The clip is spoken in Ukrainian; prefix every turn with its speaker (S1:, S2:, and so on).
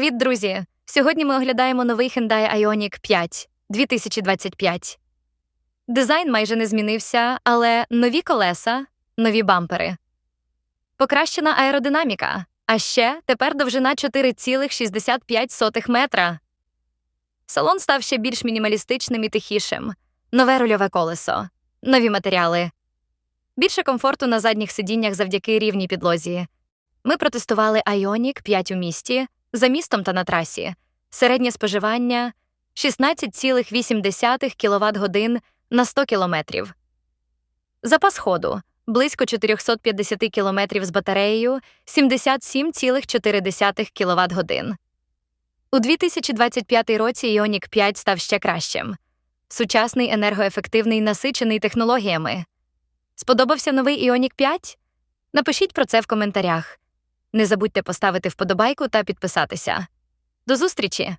S1: Привіт, друзі! Сьогодні ми оглядаємо новий Hyundai Ioniq 5 2025. Дизайн майже не змінився, але нові колеса, нові бампери. Покращена аеродинаміка, а ще тепер довжина 4,65 метра. Салон став ще більш мінімалістичним і тихішим. Нове рульове колесо, нові матеріали. Більше комфорту на задніх сидіннях завдяки рівній підлозі. Ми протестували Ioniq 5 у місті, за містом та на трасі. Середнє споживання 16,8 кВт годин на 100 км. Запас ходу близько 450 км з батареєю 77,4 кВт годин. У 2025 році Ioniq 5 став ще кращим. Сучасний енергоефективний насичений технологіями. Сподобався новий Ioniq 5? Напишіть про це в коментарях. Не забудьте поставити вподобайку та підписатися. До зустрічі!